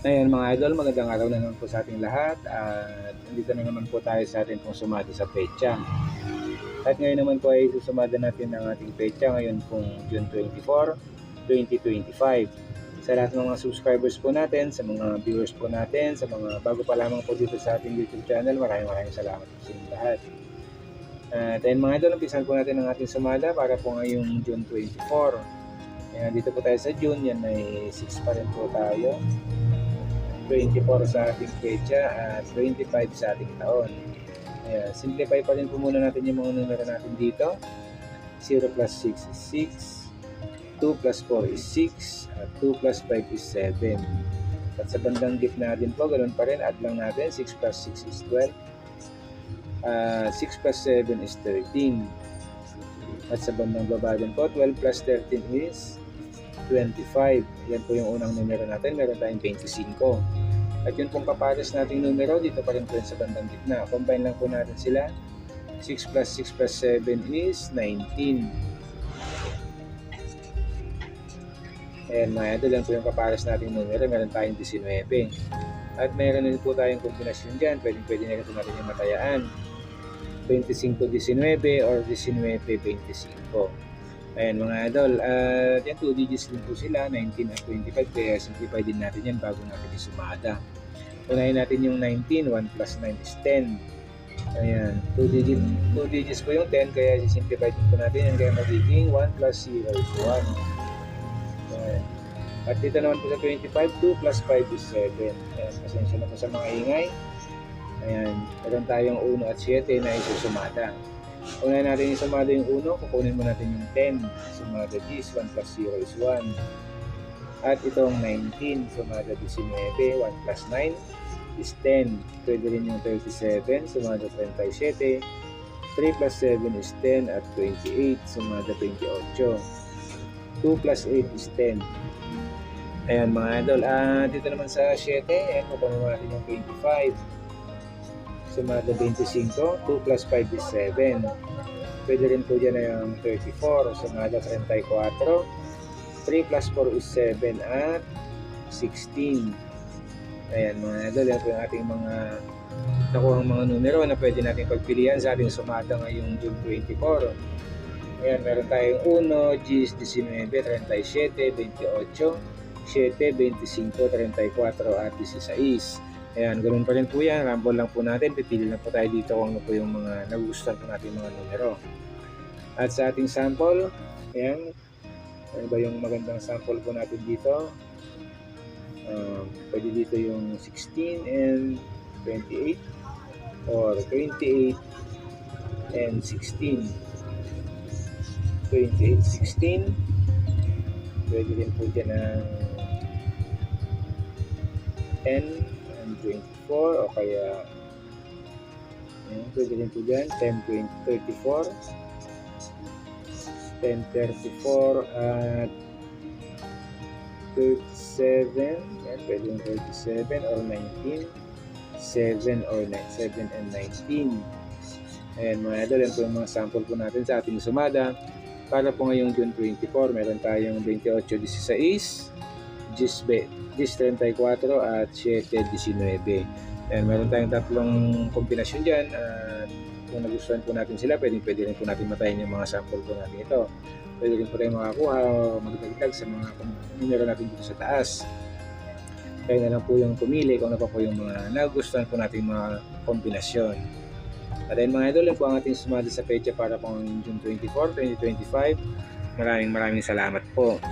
Ayan mga idol, magandang araw na naman po sa ating lahat at nandito na naman po tayo sa ating pong sumada sa pecha. At ngayon naman po ay susumada natin ang ating pecha ngayon pong June 24, 2025. Sa lahat ng mga subscribers po natin, sa mga viewers po natin, sa mga bago pa lamang po dito sa ating YouTube channel, maraming maraming salamat po sa inyong lahat. At ayun mga idol, umpisan po natin ang ating sumada para po ngayong June 24. Ayan, dito po tayo sa June, yan ay 6 pa rin po tayo. 24 sa ating pecha at 25 sa ating taon. Ayan, simplify pa rin po muna natin yung mga numero natin dito. 0 plus 6 is 6, 2 plus 4 is 6, at 2 plus 5 is 7. At sa bandang gitna din po, ganun pa rin, add lang natin, 6 plus 6 is 12, Ah, 6 plus 7 is 13. At sa bandang baba din po, 12 plus 13 is 25. Yan po yung unang numero natin. Meron tayong 25. At yun pong kapares nating numero, dito pa rin po sa bandang gitna. Combine lang po natin sila. 6 plus 6 plus 7 is 19. Ayan mga idol, yan po yung kapares nating numero. Meron tayong 19. At meron din po tayong kombinasyon dyan. Pwede, pwede na rin natin yung matayaan. 25-19 or 19-25. Ayan mga idol, at yan 2 digits din po sila, 19 at 25, kaya simplify din natin yan bago natin isumada. Unahin natin yung 19, 1 plus 9 is 10. Ayan, 2 digits, 2 digits po yung 10, kaya simplify din po natin yan, kaya magiging 1 plus 0 is 1. Ayan. At dito naman po sa 25, 2 plus 5 is 7. Ayan, pasensya na po sa mga ingay. Ayan, meron tayong 1 at 7 na isusumada. Unahin natin yung sumada yung 1, kukunin mo natin yung 10. Sumada is 1 plus 0 is 1. At itong 19, sumada 19, 1 plus 9 is 10. Pwede rin yung 37, sumada 37. 3 plus 7 is 10 at 28, sumada 28. 2 plus 8 is 10. Ayan mga idol, ah dito naman sa 7, ayan, kukunin mo natin yung 25 sumada 25, 2 plus 5 is 7. Pwede rin po dyan na yung 34, sumada 34. 3 plus 4 is 7 at 16. Ayan mga idol, yan po yung ating mga nakuhang mga numero na pwede natin pagpilian sa ating sumada ngayong June 24. Ayan, meron tayong 1, 10, 19, 37, 28, 7, 25, 34 at 16. Ayan, ganun pa rin po yan. Rumble lang po natin. Pipili lang po tayo dito kung ano po yung mga nagustuhan po natin mga numero. At sa ating sample, ayan, ano ba yung magandang sample po natin dito? Um, pwede dito yung 16 and 28 or 28 and 16. 28, 16. Pwede rin po dyan ng 10 and 24 o kaya Ayan, pwede rin po dyan 10, 20, 34 10, 34 at 37 Ayan, pwede yung 37 or 19 7 or 9, 7 and 19 Ayan mga idol, yan po yung mga sample po natin sa ating sumada. Para po ngayong June 24 meron tayong 28, 16 10, 10, 34 at 7, 19 Ayan, meron tayong tatlong kombinasyon dyan at kung nagustuhan po natin sila, pwede, pwede rin po natin matayin yung mga sample po natin ito. Pwede rin po tayo makakuha o magdagdag sa mga numero natin dito sa taas. Kaya na lang po yung pumili kung ano pa po yung mga nagustuhan po natin mga kombinasyon. At ayun mga idol, yun po ang ating sumali sa pecha para pong June 24, 2025. Maraming maraming salamat po.